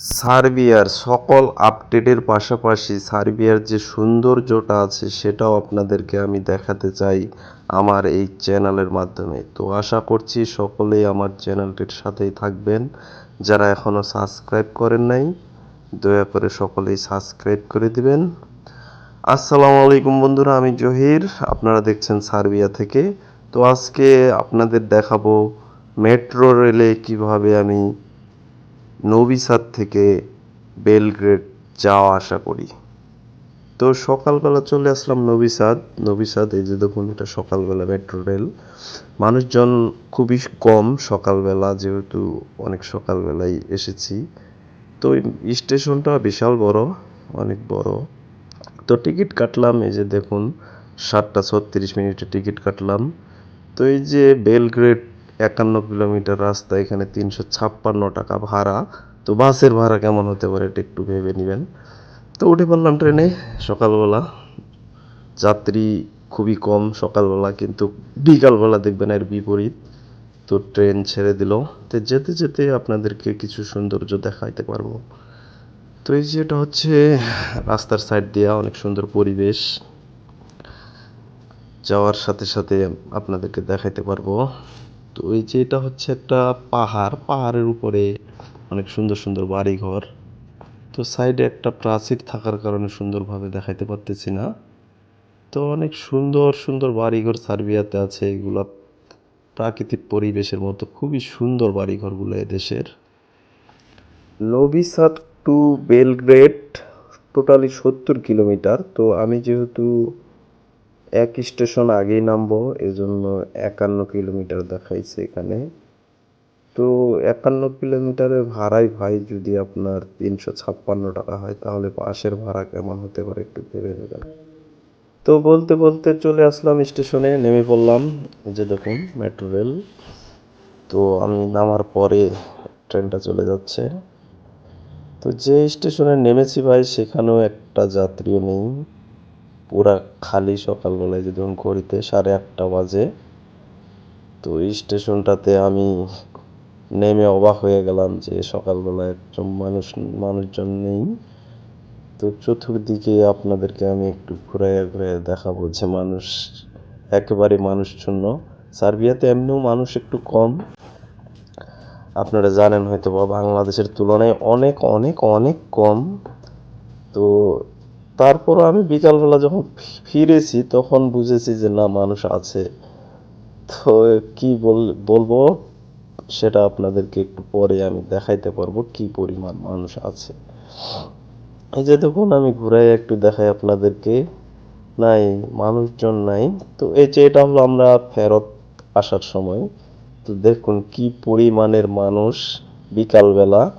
সার্বিয়ার সকল আপডেটের পাশাপাশি সার্বিয়ার যে সৌন্দর্যটা আছে সেটাও আপনাদেরকে আমি দেখাতে চাই আমার এই চ্যানেলের মাধ্যমে। তো আশা করছি সকলেই আমার চ্যানেলটির সাথেই থাকবেন। যারা এখনও সাবস্ক্রাইব করেন নাই, দয়া করে সকলেই সাবস্ক্রাইব করে দিবেন। আসসালামু আলাইকুম বন্ধুরা, আমি জহির। আপনারা দেখছেন সার্বিয়া থেকে। তো আজকে আপনাদের দেখাবো মেট্রো রেলে কীভাবে আমি নবিসাদ থেকে বেলগ্রেড যাওয়া আসা করি। তো সকালবেলা চলে আসলাম নবিসাদ। নবিসাদ, এই যে দেখুন, এটা সকালবেলা মেট্রো রেল। মানুষজন খুবই কম সকালবেলা, যেহেতু অনেক সকালবেলায় এসেছি। তো স্টেশনটা বিশাল বড়, অনেক বড়। তো টিকিট কাটলাম, এই যে দেখুন, সাতটা ছত্রিশ মিনিটে টিকিট কাটলাম। তো এই যে বেলগ্রেড একান্ন কিলোমিটার রাস্তা, এখানে তিনশো ছাপ্পান্ন টাকা ভাড়া। তো বাসের ভাড়া কেমন হতে পারে এটা একটু ভেবে নেবেন। তো উঠে পড়লাম ট্রেনে সকালবেলা। যাত্রী খুবই কম সকালবেলা, কিন্তু বিকালবেলা দেখবেন এর বিপরীত। তো ট্রেন ছেড়ে দিল। তো যেতে যেতে আপনাদেরকে কিছু সৌন্দর্য দেখাইতে পারব। তো এই যে এটা হচ্ছে রাস্তার সাইড দিয়ে অনেক সুন্দর পরিবেশ। যাওয়ার সাথে সাথে আপনাদেরকে দেখাইতে পারব। তো এই যে এটা হচ্ছে একটা পাহাড়, পাহাড়ের উপরে অনেক সুন্দর সুন্দর বাড়িঘর। তো সাইডে একটা প্রাচীর থাকার কারণে সুন্দরভাবে দেখাইতে পারতেছি না। তো অনেক সুন্দর সুন্দর বাড়িঘর সার্বিয়াতে আছে, এগুলা প্রাকৃতিক পরিবেশের মতো খুবই সুন্দর বাড়িঘরগুলো এদেশের Novi Sad to Belgrade, totally সত্তর কিলোমিটার। তো আমি যেহেতু এক স্টেশন আগেই নামবো, এজন্য একান্ন কিলোমিটার দেখাইছে এখানে। তো একান্ন কিলোমিটারের ভাড়াই ভাই, যদি আপনার তিনশো ছাপ্পান্ন টাকা হয়, তাহলে পাশের ভাড়া কেমন হতে পারে একটু ভেবে নেবেন তো বলতে বলতে চলে আসলাম স্টেশনে, নেমে পড়লাম যে দেখুন, মেট্রো রেল। তো আমি নামার পরে ট্রেনটা চলে যাচ্ছে। তো যে স্টেশনে নেমেছি ভাই, সেখানেও একটা যাত্রীও নেই। পুরা খালি সকালবেলায় যে ধরুন ঘড়িতে সাড়ে আটটা বাজে, তো এই স্টেশনটাতে আমি নেমে অবাক হয়ে গেলাম যে সকালবেলায় একজন মানুষ, মানুষজন নেই। তো চতুর্দিকে আপনাদেরকে আমি একটু ঘুরাইয়া ঘুরাইয়া দেখাবো যে মানুষ, একেবারে মানুষশূন্য। সার্বিয়াতে এমনিও মানুষ একটু কম। আপনারা জানেন হয়তো বা বাংলাদেশের তুলনায় অনেক অনেক অনেক কম। তো তারপর আমি বিকালবেলা যখন ফিরেছি, তখন বুঝেছি যে না, মানুষ আছে। তো কি বল, বলব? সেটা আপনাদেরকে একটু পরে আমি দেখাইতে পারব কি পরিমাণ মানুষ আছে। এই যে দেখুন, আমি ঘুরাই একটু দেখাই আপনাদেরকে। নাই, মানুষজন নাই। তো এই যে এটা হলো আমরা ফেরত আসার সময়। তো দেখুন কি পরিমাণের মানুষ বিকালবেলা।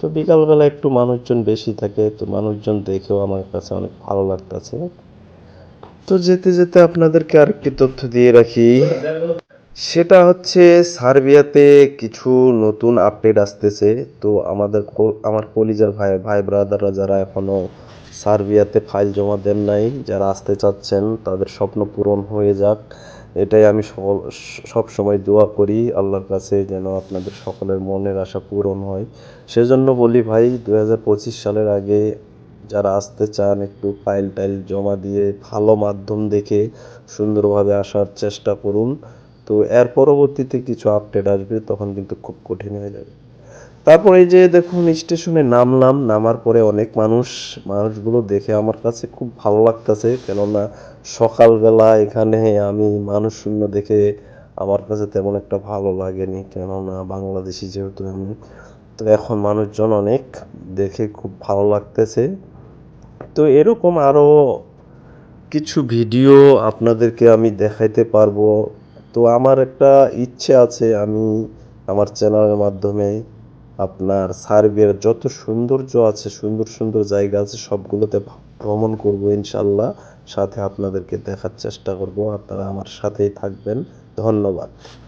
তো বিকালবেলা একটু মানুষজন বেশি থাকে, তো মানুষজন দেখেও আমার কাছে অনেক ভালো লাগতেছে। তো যেতে যেতে আপনাদেরকে আরেকটি তথ্য দিয়ে রাখি। সেটা হচ্ছে সার্বিয়াতে কিছু নতুন আপডেট আসতেছে। তো আমাদের আমার কলিজার ভাই ভাই ব্রাদাররা যারা এখনও সার্বিয়াতে ফাইল জমা দেন নাই, যারা আসতে চাচ্ছেন, তাদের স্বপ্ন পূরণ হয়ে যাক। এটাই আমি সব সময় দোয়া করি আল্লাহর কাছে যেন আপনাদের সকলের মনের আশা পূরণ হয়। সেজন্য বলি ভাই দু হাজার পঁচিশ সালের আগে যারা আসতে চান, একটু ফাইল টাইল জমা দিয়ে ভালো মাধ্যম দেখে সুন্দরভাবে আসার চেষ্টা করুন। তো এর পরবর্তীতে কিছু আপডেট আসবে, তখন কিন্তু খুব কঠিন হয়ে যাবে। তারপর এই যে দেখুন, স্টেশনে নামলাম, নামার পরে অনেক মানুষ, মানুষগুলো দেখে আমার কাছে খুব ভালো লাগতেছে। কেননা সকালবেলা এখানে আমি মানুষ শূন্য দেখে আমার কাছে তেমন একটা ভালো লাগেনি। কেননা বাংলাদেশি যেহেতু আমি, তো এখন মানুষজন অনেক দেখে খুব ভালো লাগতেছে। তো এরকম আরও কিছু ভিডিও আপনাদেরকে আমি দেখাইতে পারব। তো আমার একটা ইচ্ছে আছে আমি আমার চ্যানেলের মাধ্যমে আপনার সার্বিয়ার যত সৌন্দর্য আছে, সুন্দর সুন্দর জায়গা আছে, সবগুলোতে ভ্রমণ করব ইনশাল্লাহ। সাথে আপনাদেরকে দেখার চেষ্টা করব। আপনারা আমার সাথেই থাকবেন। ধন্যবাদ।